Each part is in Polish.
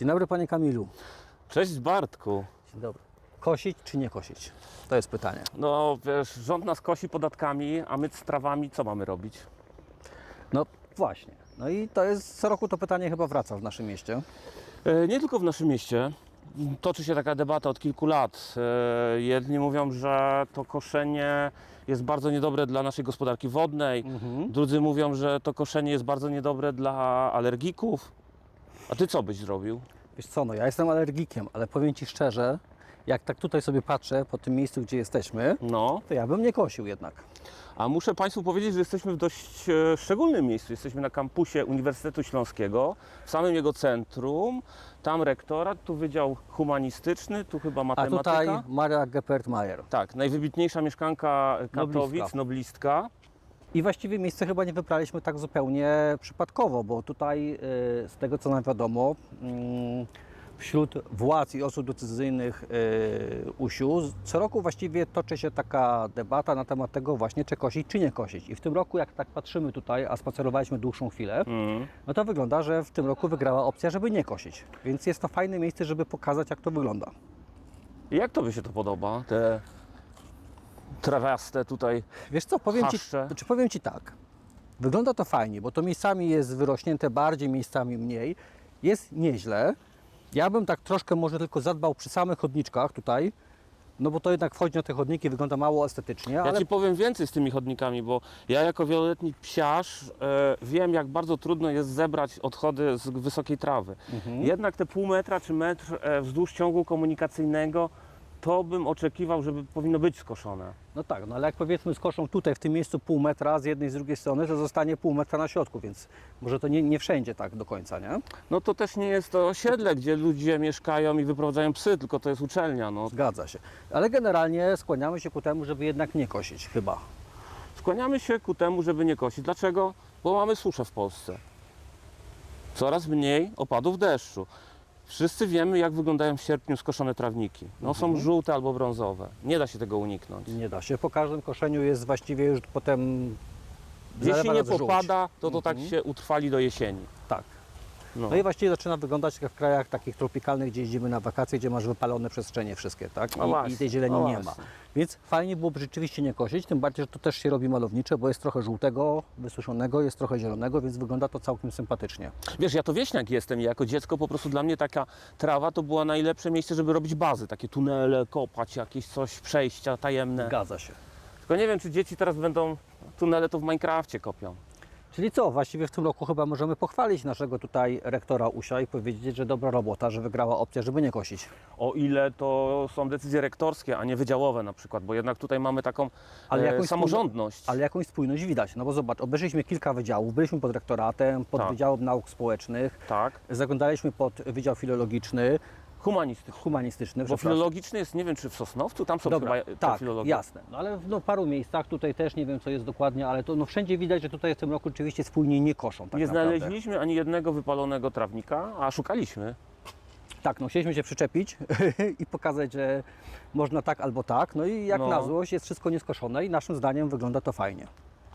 Dzień dobry panie Kamilu. Cześć Bartku. Dzień dobry. Kosić czy nie kosić? To jest pytanie. No wiesz, rząd nas kosi podatkami, a my z trawami co mamy robić? No właśnie. No i to jest, co roku to pytanie chyba wraca w naszym mieście. E, Nie tylko w naszym mieście. Toczy się taka debata od kilku lat. E, Jedni mówią, że to koszenie jest bardzo niedobre dla naszej gospodarki wodnej. Drudzy mówią, że to koszenie jest bardzo niedobre dla alergików. A ty co byś zrobił? Wiesz co, no ja jestem alergikiem, ale powiem Ci szczerze, jak tak tutaj sobie patrzę po tym miejscu, gdzie jesteśmy, No, to ja bym nie kosił jednak. a muszę Państwu powiedzieć, że jesteśmy w dość e, szczególnym miejscu. Jesteśmy na kampusie Uniwersytetu Śląskiego, w samym jego centrum. Tam rektorat, tu wydział humanistyczny, tu chyba A matematyka. tutaj Maria Geppert-Mayer. Tak, najwybitniejsza mieszkanka Katowic, Noblistka. noblistka. I właściwie miejsce chyba nie wybraliśmy tak zupełnie przypadkowo, bo tutaj y, z tego co nam wiadomo, mm, wśród władz i osób decyzyjnych y, USiU co roku właściwie toczy się taka debata na temat tego właśnie, czy kosić, czy nie kosić. I w tym roku, jak tak patrzymy tutaj, a spacerowaliśmy dłuższą chwilę, Mm. no to wygląda, że w tym roku wygrała opcja, żeby nie kosić. Więc jest to fajne miejsce, żeby pokazać, jak to wygląda. Jak Tobie się to podoba? Te trawaste tutaj. Wiesz co, powiem ci, znaczy powiem ci tak. Wygląda to fajnie, bo to miejscami jest wyrośnięte bardziej, miejscami mniej. Jest nieźle. Ja bym tak troszkę może tylko zadbał przy samych chodniczkach tutaj, no bo to jednak wchodzi na te chodniki, wygląda mało estetycznie, Ja ale Ci powiem więcej z tymi chodnikami, bo ja jako wieloletni psiarz e, wiem, jak bardzo trudno jest zebrać odchody z wysokiej trawy. Mhm. Jednak te pół metra czy metr e, wzdłuż ciągu komunikacyjnego, to bym oczekiwał, żeby powinno być skoszone. no tak, no ale jak powiedzmy skoszą tutaj w tym miejscu pół metra z jednej i z drugiej strony, to zostanie pół metra na środku, więc może to nie, nie wszędzie tak do końca, nie? No to też nie jest to osiedle, gdzie ludzie mieszkają i wyprowadzają psy, tylko to jest uczelnia. No. Zgadza się. Ale generalnie skłaniamy się ku temu, żeby jednak nie kosić, chyba. Skłaniamy się ku temu, żeby nie kosić. Dlaczego? Bo mamy suszę w Polsce. Coraz mniej opadów deszczu. Wszyscy wiemy, jak wyglądają w sierpniu skoszone trawniki. No są żółte albo brązowe. Nie da się tego uniknąć. Nie da się. Po każdym koszeniu jest właściwie już potem. Jeśli nie żółć. popada, to to tak Mhm. się utrwali do jesieni. Tak. No. No i właściwie zaczyna wyglądać jak w krajach takich tropikalnych, gdzie jeździmy na wakacje, gdzie masz wypalone przestrzenie wszystkie, tak? No I, właśnie, I tej zieleni no nie ma. Więc fajnie byłoby rzeczywiście nie kosić, tym bardziej, że to też się robi malownicze, bo jest trochę żółtego, wysuszonego, jest trochę zielonego, więc wygląda to całkiem sympatycznie. Wiesz, ja to wieśniak jestem i jako dziecko po prostu dla mnie taka trawa to była najlepsze miejsce, żeby robić bazy. Takie tunele, kopać jakieś coś, przejścia tajemne. Zgadza się. Tylko nie wiem, czy dzieci teraz będą tunele to w Minecrafcie kopią. Czyli co, właściwie w tym roku chyba możemy pochwalić naszego tutaj rektora Usia i powiedzieć, że dobra robota, że wygrała opcja, żeby nie kosić. O ile to są decyzje rektorskie, a nie wydziałowe na przykład, bo jednak tutaj mamy taką Ale e, jakąś samorządność. Ale jakąś spójność widać, no bo zobacz, obejrzeliśmy kilka wydziałów, byliśmy pod rektoratem, pod Tak. Wydziałem Nauk Społecznych, Tak, zaglądaliśmy pod Wydział Filologiczny, humanistyczny. humanistyczny, Bo przepraszam. filologiczny jest, nie wiem czy w Sosnowcu, tam są Dobra, chyba te tak, jasne. No ale w no, paru miejscach, tutaj też nie wiem co jest dokładnie, ale to no, wszędzie widać, że tutaj w tym roku rzeczywiście spójnie nie koszą. Tak nie naprawdę. znaleźliśmy ani jednego wypalonego trawnika, a szukaliśmy. Tak, no chcieliśmy się przyczepić i pokazać, że można tak albo tak. No i jak No. na złość jest wszystko nieskoszone i naszym zdaniem wygląda to fajnie.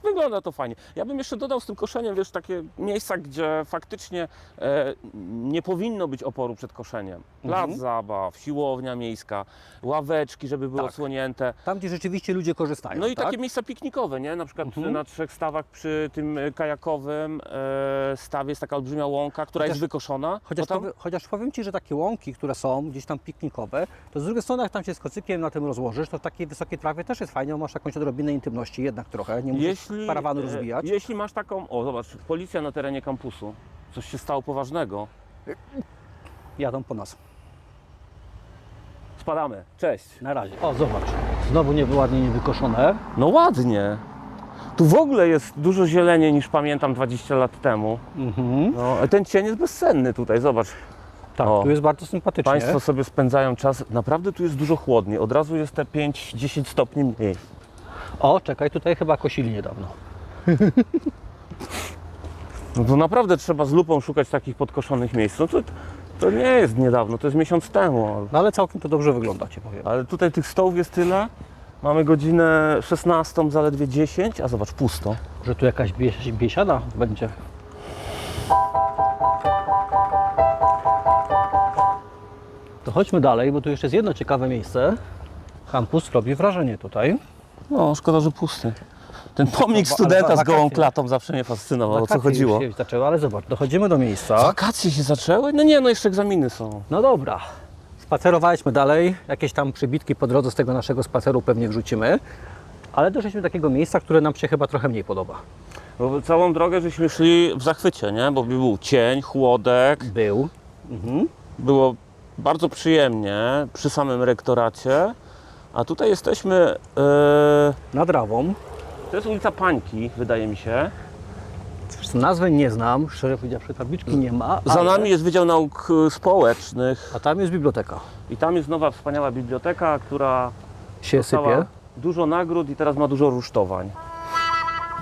Wygląda to fajnie. Ja bym jeszcze dodał z tym koszeniem, wiesz, takie miejsca, gdzie faktycznie e, nie powinno być oporu przed koszeniem. Plac Mhm. zabaw, siłownia miejska, ławeczki, żeby były Tak. odsłonięte. Tam, gdzie rzeczywiście ludzie korzystają. No i tak? takie miejsca piknikowe, nie? Na przykład Mhm. na trzech stawach przy tym e, kajakowym e, stawie jest taka olbrzymia łąka, która Chociaż- jest wykoszona. Chociaż, tam, powie, chociaż powiem Ci, że takie łąki, które są gdzieś tam piknikowe, to z drugiej strony jak tam się z kocykiem na tym rozłożysz, to w takiej wysokiej trawie też jest fajnie, bo masz jakąś odrobinę intymności jednak trochę, nie musisz jeśli, parawanu e, rozwijać. Jeśli masz taką, o zobacz, policja na terenie kampusu, coś się stało poważnego. Jadą po nas. Spadamy, cześć. Na razie. O, zobacz. Znowu niewyładnie niewykoszone. No ładnie. Tu w ogóle jest dużo zieleni niż pamiętam 20 lat temu. Mhm. No, ten cień jest bezcenny tutaj, zobacz. Tak, O. tu jest bardzo sympatycznie. Państwo sobie spędzają czas. Naprawdę tu jest dużo chłodniej. Od razu jest te 5-10 stopni mniej. O, czekaj, tutaj chyba kosili niedawno. No to naprawdę trzeba z lupą szukać takich podkoszonych miejsc. No to, to nie jest niedawno, to jest miesiąc temu. ale- No ale całkiem to dobrze wygląda, Ci powiem. Ale tutaj tych stołów jest tyle. Mamy godzinę 16, zaledwie 10, a zobacz, pusto. Że tu jakaś bies- biesiada będzie. chodźmy dalej, bo tu jeszcze jest jedno ciekawe miejsce. Kampus robi wrażenie tutaj. No, szkoda, że pusty. Ten pomnik No, ale studenta z wakacje. gołą klatą zawsze mnie fascynował. O co Wakacje chodziło? już się zaczęły, ale zobacz, dochodzimy do miejsca. Wakacje się zaczęły? No nie, no jeszcze egzaminy są. No dobra, spacerowaliśmy dalej, jakieś tam przybitki po drodze z tego naszego spaceru pewnie wrzucimy, ale doszliśmy do takiego miejsca, które nam się chyba trochę mniej podoba. Bo całą drogę żeśmy szli w zachwycie, nie? Bo był cień, chłodek, Był. Mhm. było bardzo przyjemnie przy samym rektoracie. A tutaj jesteśmy, e, Nad Rawą. to jest ulica Pańki, wydaje mi się. Nazwy nie znam, szczerze powiedziawszy tabliczki nie ma. Za ale- nami jest Wydział Nauk Społecznych A tam jest biblioteka. i tam jest nowa wspaniała biblioteka, która Się sypie. dużo nagród i teraz ma dużo rusztowań.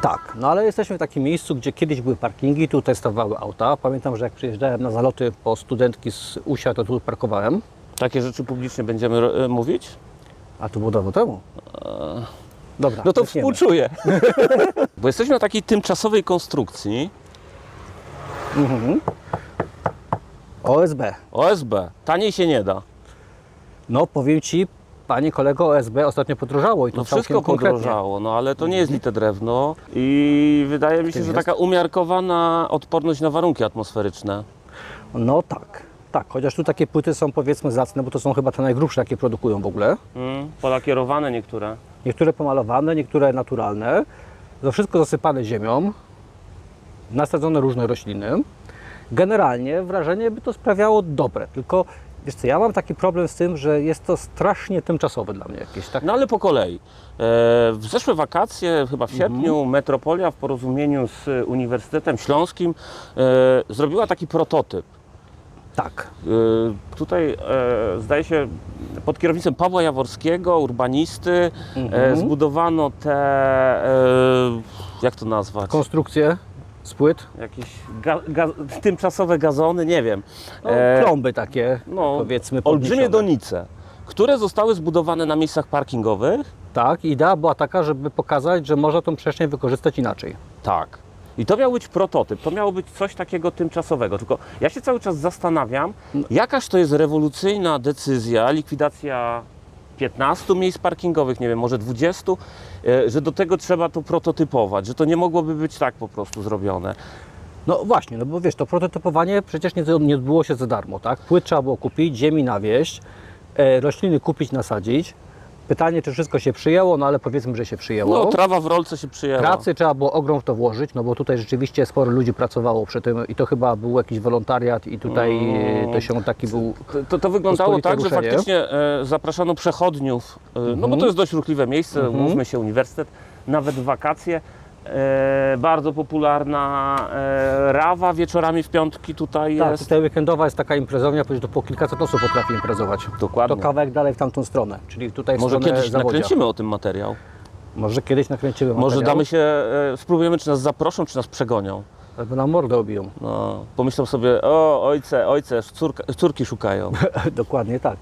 Tak, no ale jesteśmy w takim miejscu, gdzie kiedyś były parkingi, tu testowały auta. Pamiętam, że jak przyjeżdżałem na zaloty po studentki z Usia, to tu parkowałem. Takie rzeczy publicznie będziemy e, mówić? A to było dawno temu. Dobra, No to wytniemy. współczuję. Bo jesteśmy na takiej tymczasowej konstrukcji OSB. OSB. Taniej się nie da. No powiem Ci, Panie kolego, OSB ostatnio podrożało i to No całkiem wszystko konkretnie. podrożało, no ale to nie jest lite drewno i wydaje mi się, że jest? taka umiarkowana odporność na warunki atmosferyczne. No tak, tak, chociaż tu takie płyty są powiedzmy zacne, bo to są chyba te najgrubsze, jakie produkują w ogóle. Mm, polakierowane niektóre. Niektóre pomalowane, niektóre naturalne. To wszystko zasypane ziemią, nasadzone różne rośliny. Generalnie wrażenie by to sprawiało dobre, tylko wiesz co, ja mam taki problem z tym, że jest to strasznie tymczasowe dla mnie jakieś, tak? No ale po kolei. E, w zeszłe wakacje, chyba w sierpniu, Metropolia w porozumieniu z Uniwersytetem Śląskim e, zrobiła taki prototyp. Tak. Y, Tutaj e, zdaje się pod kierownictwem Pawła Jaworskiego, urbanisty, e, zbudowano te, e, jak to nazwać, Konstrukcje z płyt, jakieś ga, ga, tymczasowe gazony, nie wiem. no, klomby takie, no, powiedzmy Olbrzymie podniesione. donice, które zostały zbudowane na miejscach parkingowych. Tak, idea była taka, żeby pokazać, że można tą przestrzeń wykorzystać inaczej. Tak. I to miał być prototyp, to miało być coś takiego tymczasowego. Tylko ja się cały czas zastanawiam, jakaż to jest rewolucyjna decyzja, likwidacja 15 miejsc parkingowych, nie wiem, może 20, e, że do tego trzeba to prototypować, że to nie mogłoby być tak po prostu zrobione. No właśnie, no bo wiesz, to prototypowanie przecież nie, nie odbyło się za darmo, tak? Płyt trzeba było kupić, ziemi nawieść, e, rośliny kupić, nasadzić. Pytanie, czy wszystko się przyjęło, no ale powiedzmy, że się przyjęło. No, trawa w rolce się przyjęła. Pracy trzeba było ogrom w to włożyć, no bo tutaj rzeczywiście sporo ludzi pracowało przy tym i to chyba był jakiś wolontariat i tutaj e, to się taki był... To, to, wyglądało tak, że ruszenie. faktycznie e, zapraszano przechodniów, e, no Mhm. bo to jest dość ruchliwe miejsce, mówmy się, uniwersytet, nawet w wakacje. E, bardzo popularna e, rawa wieczorami w piątki tutaj Tak, jest. tutaj weekendowa jest taka imprezownia, powiedzieć, to po kilkaset osób potrafi imprezować. Dokładnie. To kawałek dalej w tamtą stronę, czyli tutaj w Może kiedyś Zawodzia. nakręcimy o tym materiał. Może kiedyś nakręcimy Może materiał, damy się, e, spróbujemy, czy nas zaproszą, czy nas przegonią. Albo nam mordę obiją. No, pomyślą sobie, o ojce, ojce, córka, córki szukają. Dokładnie tak.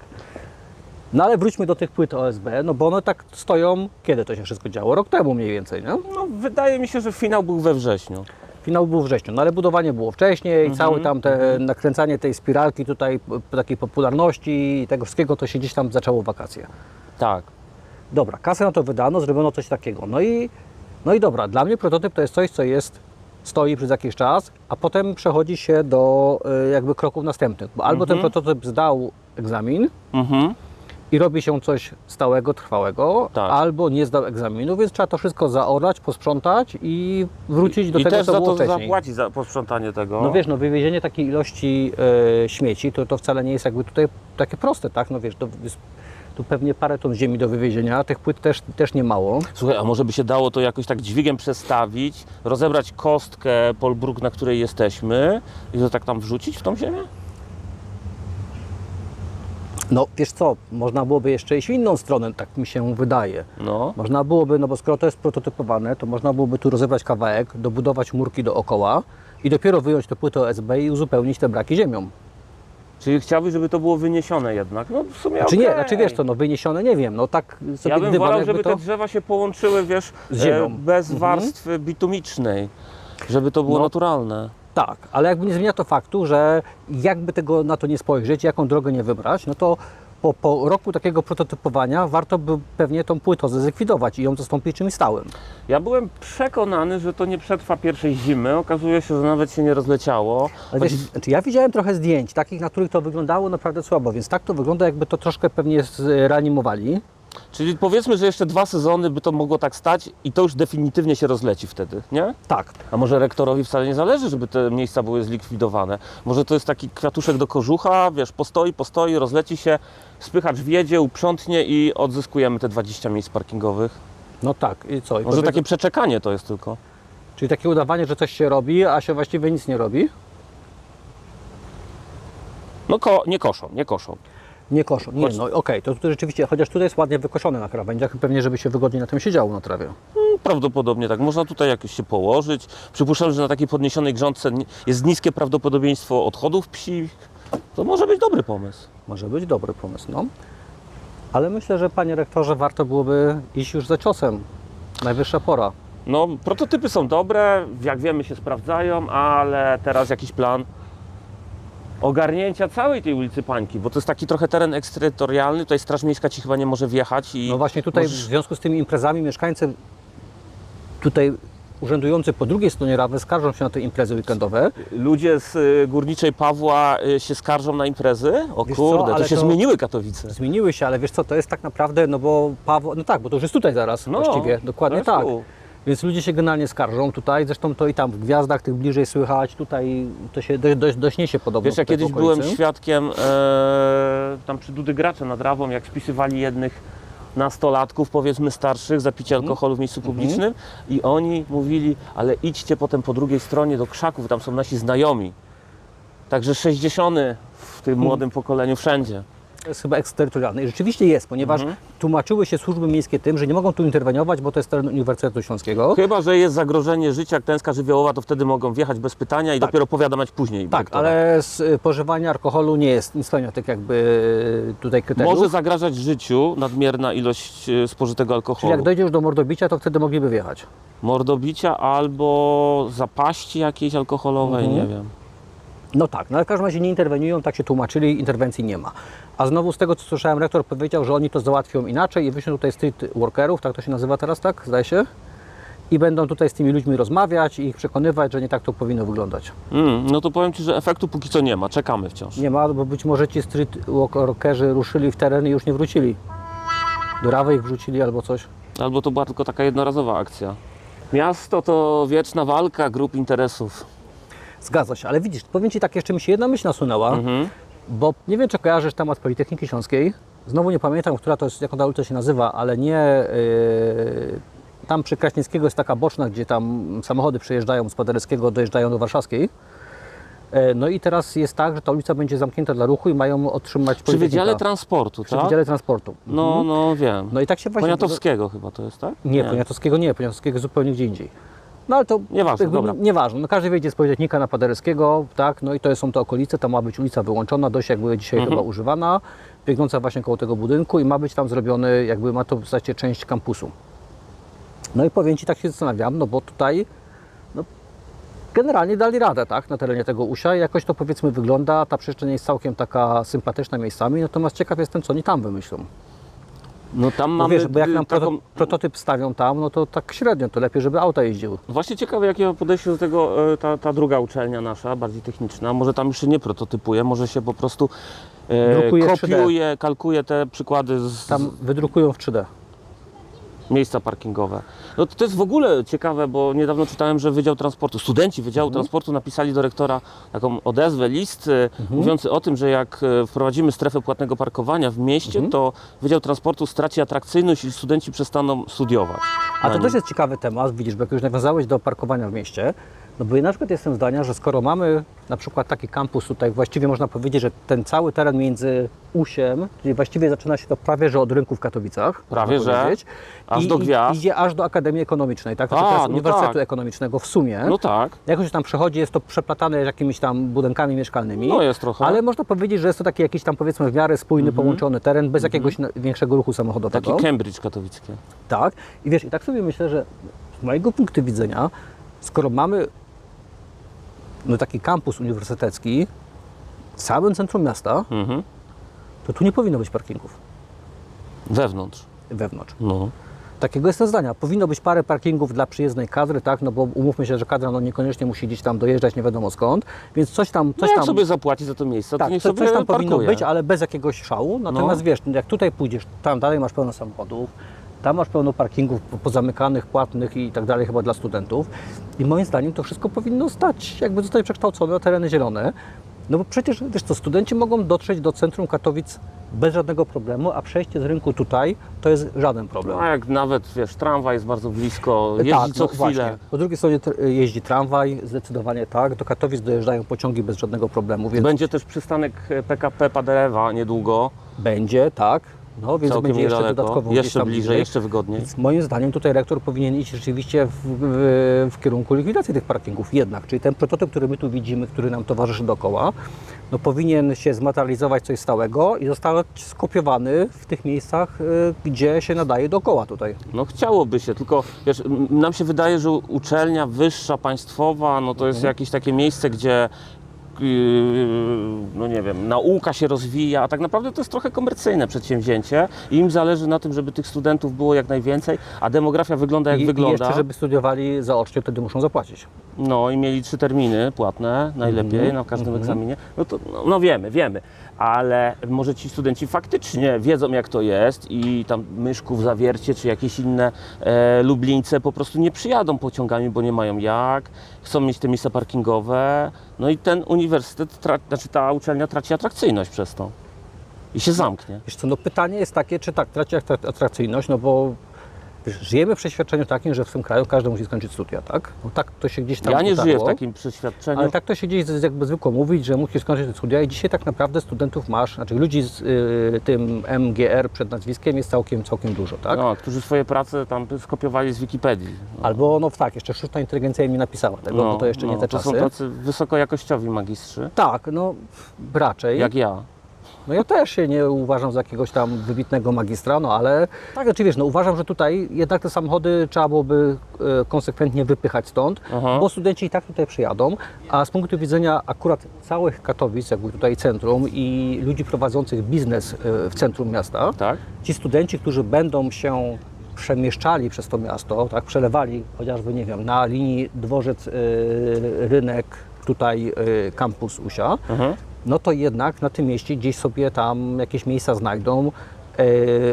No ale wróćmy do tych płyt OSB, no bo one tak stoją, kiedy to się wszystko działo? Rok temu mniej więcej, nie? No, wydaje mi się, że finał był we wrześniu. Finał był w wrześniu, no ale budowanie było wcześniej, Mhm, całe tam te nakręcanie tej spiralki tutaj, takiej popularności i tego wszystkiego, to się gdzieś tam zaczęło wakacje. Tak. Dobra, kasę na to wydano, zrobiono coś takiego. No i, no i dobra, dla mnie prototyp to jest coś, co jest, stoi przez jakiś czas, a potem przechodzi się do y, jakby kroków następnych. Bo albo ten prototyp zdał egzamin Mhm. I robi się coś stałego, trwałego, Tak. albo nie zdał egzaminu, więc trzeba to wszystko zaorać, posprzątać i wrócić do I tego, też co za było to wcześniej. zapłaci za posprzątanie tego. No wiesz, no wywiezienie takiej ilości e, śmieci, to, to wcale nie jest jakby tutaj takie proste, tak? No wiesz, to jest, tu pewnie parę ton ziemi do wywiezienia, tych płyt też, też nie mało. Słuchaj, a może by się dało to jakoś tak dźwigiem przestawić, rozebrać kostkę Polbruk, na której jesteśmy i to tak tam wrzucić w tą ziemię? No wiesz co, można byłoby jeszcze iść w inną stronę, tak mi się wydaje. No. Można byłoby, no bo skoro to jest prototypowane, to można byłoby tu rozebrać kawałek, dobudować murki dookoła i dopiero wyjąć tę płytę OSB i uzupełnić te braki ziemią. Czyli chciałbyś, żeby to było wyniesione jednak? No w sumie Czy nie, okej. znaczy wiesz co, no wyniesione nie wiem, no tak sobie Ja bym gdybam, wolał, jakby żeby to... te drzewa się połączyły, wiesz, Z ziemią. e, bez Mhm. warstwy bitumicznej, żeby to było No. naturalne. Tak, ale jakby nie zmienia to faktu, że jakby tego na to nie spojrzeć, jaką drogę nie wybrać, no to po, po roku takiego prototypowania warto by pewnie tą płytozę zlikwidować i ją zastąpić czymś stałym. Ja byłem przekonany, że to nie przetrwa pierwszej zimy. Okazuje się, że nawet się nie rozleciało. Ale wiesz, znaczy ja widziałem trochę zdjęć, takich, na których to wyglądało naprawdę słabo, więc tak to wygląda, jakby to troszkę pewnie zreanimowali. Czyli powiedzmy, że jeszcze dwa sezony by to mogło tak stać i to już definitywnie się rozleci wtedy, nie? Tak, A może rektorowi wcale nie zależy, żeby te miejsca były zlikwidowane? Może to jest taki kwiatuszek do kożucha, wiesz, postoi, postoi, rozleci się, spychacz wjedzie, uprzątnie i odzyskujemy te 20 miejsc parkingowych. no tak. I co? I Może takie przeczekanie to jest tylko. Czyli takie udawanie, że coś się robi, a się właściwie nic nie robi? No ko- nie koszą, nie koszą. Nie koszą. Nie, no okej, to tutaj rzeczywiście, chociaż tutaj jest ładnie wykoszone na krawędziach, pewnie, żeby się wygodniej na tym siedziało na trawie. Mm, Prawdopodobnie tak. Można tutaj jakoś się położyć. Przypuszczam, że na takiej podniesionej grządce jest niskie prawdopodobieństwo odchodów psich. To może być dobry pomysł. Może być dobry pomysł, no. Ale myślę, że panie rektorze, warto byłoby iść już za ciosem. Najwyższa pora. No, prototypy są dobre, jak wiemy się sprawdzają, ale teraz jakiś plan ogarnięcia całej tej ulicy Pańki, bo to jest taki trochę teren eksterytorialny, tutaj Straż Miejska ci chyba nie może wjechać i No właśnie tutaj możesz- w związku z tymi imprezami mieszkańcy tutaj urzędujący po drugiej stronie Rawy skarżą się na te imprezy weekendowe. ludzie z y, Górniczej Pawła y, się skarżą na imprezy. O Wiesz co, kurde, to ale się to- zmieniły Katowice. Zmieniły się, ale wiesz co, to jest tak naprawdę, no bo Paweł, no tak, bo to już jest tutaj zaraz No, właściwie, dokładnie to tak. tu. Więc ludzie się generalnie skarżą tutaj, zresztą to i tam w gwiazdach tych bliżej słychać, tutaj to się dość, dość, dość niesie podobno. Wiesz, ja kiedyś okolicy. byłem świadkiem e, tam przy Dudy Gracze nad Rawą, jak spisywali jednych nastolatków, powiedzmy starszych, za picie Mhm. alkoholu w miejscu publicznym i oni mówili, ale idźcie potem po drugiej stronie do krzaków, tam są nasi znajomi. Także 60 w Mhm. tym młodym pokoleniu wszędzie. To jest chyba eksterytorialne. I rzeczywiście jest, ponieważ Mhm. Tłumaczyły się służby miejskie tym, że nie mogą tu interweniować, bo to jest teren Uniwersytetu Śląskiego. Chyba, że jest zagrożenie życia, klęska żywiołowa, to wtedy mogą wjechać bez pytania i Tak. dopiero powiadamiać później. Tak, dyrektora. ale spożywanie alkoholu nie jest, nie spełnia tych jakby tutaj kryteriów. Może zagrażać życiu nadmierna ilość e, spożytego Czyli alkoholu. jak dojdzie już do mordobicia, to wtedy mogliby wjechać. mordobicia albo zapaści jakiejś alkoholowej, Mhm. nie wiem. No tak, no ale w każdym razie nie interweniują, tak się tłumaczyli, interwencji nie ma. A znowu z tego, co słyszałem, rektor powiedział, że oni to załatwią inaczej i wyślą tutaj street workerów, tak to się nazywa teraz, tak? Zdaje się? I będą tutaj z tymi ludźmi rozmawiać i ich przekonywać, że nie tak to powinno wyglądać. Mm, no to powiem Ci, że efektu póki co nie ma, czekamy wciąż. Nie ma, bo być może ci street workerzy ruszyli w teren i już nie wrócili. Do rawy ich wrzucili albo coś. Albo to była tylko taka jednorazowa akcja. Miasto to wieczna walka grup interesów. Zgadza się, ale widzisz, powiem Ci tak, jeszcze mi się jedna myśl nasunęła, Mhm. bo nie wiem, czy kojarzysz temat Politechniki Śląskiej. Znowu nie pamiętam, która to jest, jak ta ulica się nazywa, ale nie... Yy, tam przy Kraśnickiego jest taka boczna, gdzie tam samochody przejeżdżają z Paderewskiego, dojeżdżają do Warszawskiej. E, No i teraz jest tak, że ta ulica będzie zamknięta dla ruchu i mają otrzymać Przy. Wydziale Transportu, Przy tak? Wydziale Transportu. No, Mhm. no wiem. no i tak się właśnie... Poniatowskiego chyba to jest, tak? Nie, Poniatowskiego nie, Poniatowskiego zupełnie gdzie indziej. No ale to Nieważne, jakby dobra. Nieważne, no każdy wyjdzie z Politechnika na Paderewskiego, tak, no i to są te okolice, tam ma być ulica wyłączona, dość jakby dzisiaj Mhm. chyba używana, biegnąca właśnie koło tego budynku i ma być tam zrobiony, jakby ma to w zasadzie część kampusu. No i powiem Ci, tak się zastanawiam, no bo tutaj no, generalnie dali radę, tak, na terenie tego usia, jakoś to powiedzmy wygląda, ta przestrzeń jest całkiem taka sympatyczna miejscami, natomiast ciekaw jestem, co oni tam wymyślą. No tam Bo mamy wiesz, bo jak nam taką... proto, prototyp stawią tam, no to tak średnio, to lepiej, żeby auta jeździły. Właśnie ciekawe, jakie podejście do tego e, ta, ta druga uczelnia nasza, bardziej techniczna. Może tam jeszcze nie prototypuje, może się po prostu e, Drukuje 3D. kopiuje, kalkuje te przykłady z, Tam wydrukują w 3D. Miejsca parkingowe. No to, to jest w ogóle ciekawe, bo niedawno czytałem, że Wydział Transportu, studenci Wydziału Mhm. Transportu napisali do rektora taką odezwę, list e, mówiący o tym, że jak e, wprowadzimy strefę płatnego parkowania w mieście, Mhm. to Wydział Transportu straci atrakcyjność i studenci przestaną studiować. A to nim. też jest ciekawy temat, widzisz, bo jak już nawiązałeś do parkowania w mieście, no bo ja na przykład jestem zdania, że skoro mamy na przykład taki kampus tutaj, właściwie można powiedzieć, że ten cały teren między Usiem, czyli właściwie zaczyna się to prawie, że od rynku w Katowicach, Prawie, że. Aż i, do i- gwiazd. idzie aż do Akademii Ekonomicznej, tak? To A, jest no Uniwersytetu tak. Ekonomicznego w sumie. No tak, Jakoś tam przechodzi, jest to przeplatane jakimiś tam budynkami mieszkalnymi. no jest trochę. Ale można powiedzieć, że jest to taki jakiś tam powiedzmy w miarę spójny, połączony teren, bez jakiegoś na- większego ruchu samochodowego. Taki Cambridge katowickie. Tak. I wiesz, i tak sobie myślę, że z mojego punktu widzenia, skoro mamy no taki kampus uniwersytecki w samym centrum miasta, Mhm. to tu nie powinno być parkingów Wewnątrz. wewnątrz. No. Takiego jestem zdania. Powinno być parę parkingów dla przyjezdnej kadry, tak? No bo umówmy się, że kadra no niekoniecznie musi gdzieś tam dojeżdżać nie wiadomo skąd, więc coś tam, No coś jak tam, sobie zapłaci za to miejsce, tak, to niech to, sobie coś tam powinno parkuje. być, ale bez jakiegoś szału. Natomiast No. wiesz, jak tutaj pójdziesz, tam dalej masz pełno samochodów, tam masz pełno parkingów po- pozamykanych, płatnych i tak dalej chyba dla studentów. I moim zdaniem to wszystko powinno stać, jakby zostać przekształcone na tereny zielone. No bo przecież, wiesz co, studenci mogą dotrzeć do centrum Katowic bez żadnego problemu, a przejście z rynku tutaj to jest żaden problem. No jak nawet, wiesz, tramwaj jest bardzo blisko, jeździ tak, co no chwilę. Właśnie. Po drugiej stronie tr- jeździ tramwaj, zdecydowanie tak. Do Katowic dojeżdżają pociągi bez żadnego problemu, więc Będzie też przystanek e, PKP Paderewa niedługo, będzie, tak. No, więc całkiem będzie jeszcze niedaleko, dodatkowo gdzieś jeszcze tam bliżej, jeszcze wygodniej. Więc moim zdaniem tutaj rektor powinien iść rzeczywiście w, w, w kierunku likwidacji tych parkingów jednak, czyli ten prototyp, który my tu widzimy, który nam towarzyszy dookoła, no powinien się zmaterializować coś stałego i zostać skopiowany w tych miejscach, y, gdzie się nadaje dookoła tutaj. No chciałoby się, tylko wiesz, m- nam się wydaje, że uczelnia wyższa, państwowa, no to jest Mhm. jakieś takie miejsce, gdzie no nie wiem, nauka się rozwija, a tak naprawdę to jest trochę komercyjne przedsięwzięcie i im zależy na tym, żeby tych studentów było jak najwięcej, a demografia wygląda jak I, I wygląda. jeszcze, żeby studiowali zaocznie, wtedy muszą zapłacić. No i mieli trzy terminy płatne, najlepiej Mhm, na każdym mhm. egzaminie. No to no, no wiemy, wiemy, ale może ci studenci faktycznie wiedzą jak to jest i tam Myszków, Zawiercie czy jakieś inne e, Lublińce po prostu nie przyjadą pociągami, bo nie mają jak, chcą mieć te miejsca parkingowe. No i ten uniwersytet, znaczy ta uczelnia traci atrakcyjność przez to i się zamknie. Wiesz co, no pytanie jest takie, czy tak, traci atrak- atrakcyjność, no bo żyjemy w przeświadczeniu takim, że w tym kraju każdy musi skończyć studia, tak? No tak to się gdzieś tam Ja nie utarło, żyję w takim przeświadczeniu. Ale tak to się gdzieś jakby zwykło mówić, że musi skończyć te studia i dzisiaj tak naprawdę studentów masz, znaczy ludzi z y, tym MGR przed nazwiskiem jest całkiem, całkiem dużo, tak? no, którzy swoje prace tam skopiowali z Wikipedii. No. Albo no tak, jeszcze sztuczna inteligencja im nie napisała tego, bo to jeszcze nie te to czasy. są tacy wysokojakościowi magistrzy, Tak, no raczej. jak ja. No ja też się nie uważam za jakiegoś tam wybitnego magistra, no ale tak, znaczy wiesz, no uważam, że tutaj jednak te samochody trzeba byłoby e, konsekwentnie wypychać stąd, Aha. bo studenci i tak tutaj przyjadą, a z punktu widzenia akurat całych Katowic, jakby tutaj centrum i ludzi prowadzących biznes e, w centrum miasta, Tak? ci studenci, którzy będą się przemieszczali przez to miasto, tak, przelewali chociażby, nie wiem, na linii dworzec, e, rynek, tutaj kampus Usia, Mhm. No to jednak na tym mieście gdzieś sobie tam jakieś miejsca znajdą, e,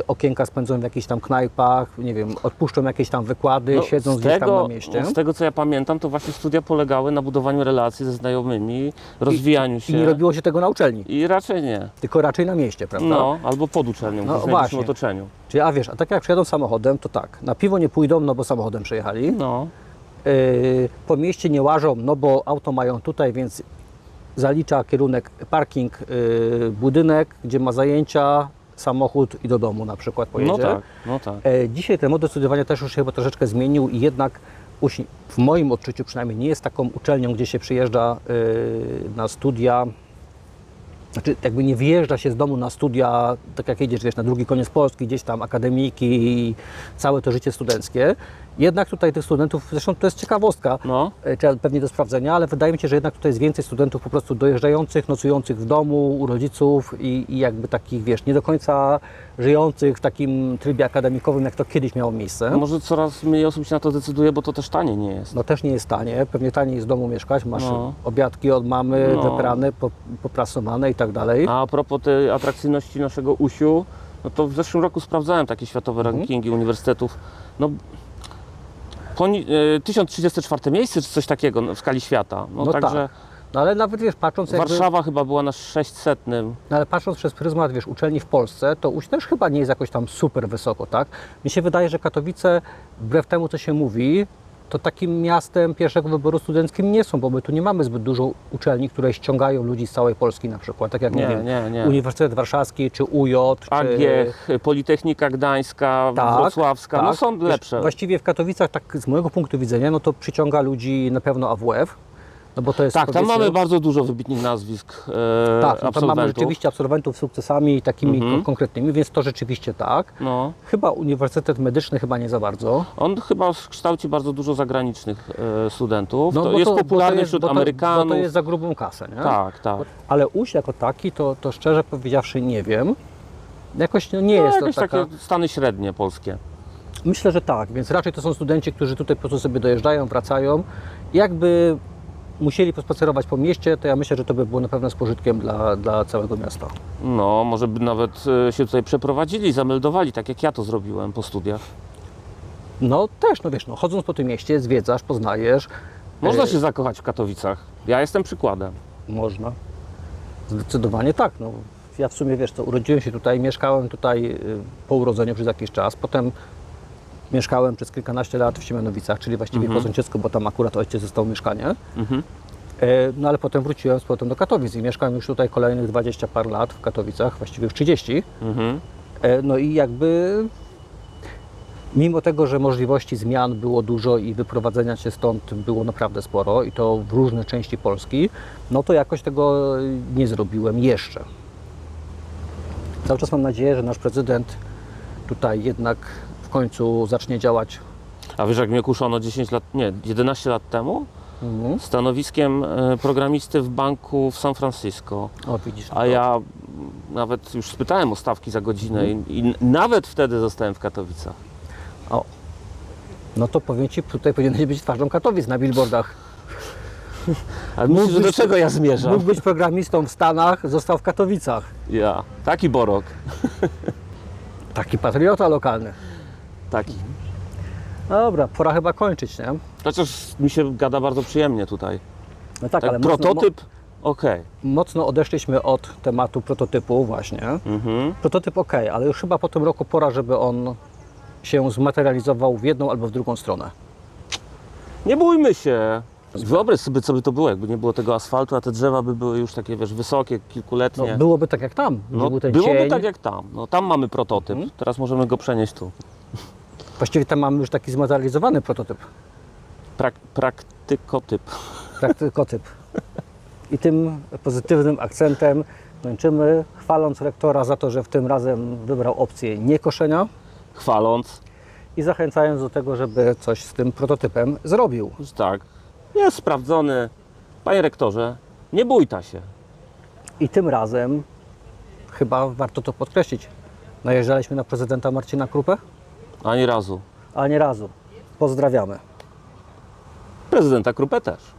okienka spędzą w jakichś tam knajpach, nie wiem, odpuszczą jakieś tam wykłady, No, siedząc z gdzieś tam tego- na mieście. Z tego co ja pamiętam, to właśnie studia polegały na budowaniu relacji ze znajomymi, rozwijaniu się. I nie robiło się tego na uczelni, I raczej nie. tylko raczej na mieście, prawda? No, albo pod uczelnią, No w właśnie. otoczeniu. Czyli, a wiesz, a tak jak przyjadą samochodem, to tak, na piwo nie pójdą, no bo samochodem przyjechali, No, Yy, po mieście nie łażą, no bo auto mają tutaj, więc zalicza kierunek parking, yy, budynek, gdzie ma zajęcia, samochód i do domu na przykład pojedzie. no tak, no tak. E, Dzisiaj ten model studiowania też już się chyba troszeczkę zmienił i jednak w moim odczuciu przynajmniej nie jest taką uczelnią, gdzie się przyjeżdża y, na studia, znaczy jakby nie wyjeżdża się z domu na studia, tak jak jedziesz wiesz, na drugi koniec Polski, gdzieś tam akademiki i całe to życie studenckie. Jednak tutaj tych studentów, zresztą to jest ciekawostka, No, e, pewnie do sprawdzenia, ale wydaje mi się, że jednak tutaj jest więcej studentów po prostu dojeżdżających, nocujących w domu, u rodziców i, i jakby takich, wiesz, nie do końca żyjących w takim trybie akademikowym, jak to kiedyś miało miejsce. może coraz mniej osób się na to decyduje, bo to też tanie nie jest. No też nie jest tanie, pewnie taniej jest w domu mieszkać, masz No. obiadki od mamy, No. wyprane, po, poprasowane i tak dalej. A propos tej atrakcyjności naszego USiu, no to w zeszłym roku sprawdzałem takie światowe Mhm. rankingi uniwersytetów. No, poni- e, 1034 miejsce czy coś takiego no, w skali świata. No, No także No ale nawet wiesz, patrząc jakby, Warszawa chyba była na 600. no, ale patrząc przez pryzmat wiesz, uczelni w Polsce, to Łódź też chyba nie jest jakoś tam super wysoko, tak? Mi się wydaje, że Katowice, wbrew temu co się mówi, to takim miastem pierwszego wyboru studenckim nie są, bo my tu nie mamy zbyt dużo uczelni, które ściągają ludzi z całej Polski na przykład, tak jak nie, Nie, wiem, nie, nie. Uniwersytet Warszawski, czy UJ, czy... AGH, Politechnika Gdańska, Tak, Wrocławska, no tak. są Wiesz, lepsze. Właściwie w Katowicach, tak z mojego punktu widzenia, no to przyciąga ludzi na pewno AWF, No bo to jest Tak, tam powiedzmy- mamy bardzo dużo wybitnych nazwisk e, Tak, no tam mamy rzeczywiście absolwentów z sukcesami takimi Mhm. ko- konkretnymi, więc to rzeczywiście tak. No, Chyba Uniwersytet Medyczny chyba nie za bardzo. on chyba kształci bardzo dużo zagranicznych e, studentów. No, to bo jest bo popularny jest- wśród bo to, Amerykanów. Bo to jest za grubą kasę, nie? Tak, tak. Ale UŚ jako taki, to, to szczerze powiedziawszy nie wiem. Jakoś no, nie No, jest to jakieś taka... takie stany średnie polskie. Myślę, że tak, więc raczej to są studenci, którzy tutaj po prostu sobie dojeżdżają, wracają. Jakby musieli pospacerować po mieście, to ja myślę, że to by było na pewno z pożytkiem dla, dla całego miasta. No, może by nawet e, się tutaj przeprowadzili, zameldowali, tak jak ja to zrobiłem po studiach. No też, no wiesz, no, chodząc po tym mieście, zwiedzasz, poznajesz. Można E, się zakochać w Katowicach. Ja jestem przykładem. Można. Zdecydowanie tak. No. Ja w sumie, wiesz co, urodziłem się tutaj, mieszkałem tutaj y, po urodzeniu przez jakiś czas, potem mieszkałem przez kilkanaście lat w Siemianowicach, czyli właściwie Mhm. po sąsiedzku, bo tam akurat ojciec został mieszkanie. Mhm. E, No ale potem wróciłem z powrotem do Katowic i mieszkam już tutaj kolejnych 20 par lat w Katowicach, właściwie już 30. Mhm. E, No i jakby mimo tego, że możliwości zmian było dużo i wyprowadzenia się stąd było naprawdę sporo i to w różne części Polski, no to jakoś tego nie zrobiłem jeszcze. Cały czas mam nadzieję, że nasz prezydent tutaj jednak w końcu zacznie działać. A wiesz, jak mnie kuszono 10 lat, nie, 11 lat temu? Mhm. Stanowiskiem e, programisty w banku w San Francisco. O, widzisz. A ja nawet już spytałem o stawki za godzinę i, i nawet wtedy zostałem w Katowicach. O. No to powiem Ci, tutaj powinieneś być twarzą Katowic na billboardach. Ale myślisz, że do czego ja zmierzam? Mógł być programistą w Stanach, został w Katowicach. Ja. Taki borok. Taki patriota lokalny. Taki. Dobra, pora chyba kończyć, nie? Chociaż mi się gada bardzo przyjemnie tutaj. No tak, Tak, ale mocno, prototyp, okej. mo, mocno odeszliśmy od tematu prototypu właśnie. Mhm. Prototyp ok, ale już chyba po tym roku pora, żeby on się zmaterializował w jedną albo w drugą stronę. Nie bójmy się. Wyobraź sobie, co by to było, jakby nie było tego asfaltu, a te drzewa by były już takie, wiesz, wysokie, No, kilkuletnie. byłoby tak jak tam, No, był byłoby cień. tak jak tam. No, tam mamy prototyp. Mhm. Teraz możemy go przenieść tu. Właściwie tam mamy już taki zmaterializowany prototyp, Prak praktykotyp. praktykotyp. I tym pozytywnym akcentem kończymy, chwaląc rektora za to, że w tym razem wybrał opcję niekoszenia Chwaląc, i zachęcając do tego, żeby coś z tym prototypem zrobił. tak, jest sprawdzony. Panie rektorze, nie bójta się. I tym razem chyba warto to podkreślić. Najeżdżaliśmy na prezydenta Marcina Krupę, Ani razu. a nie razu. Pozdrawiamy. Prezydenta Krupę też.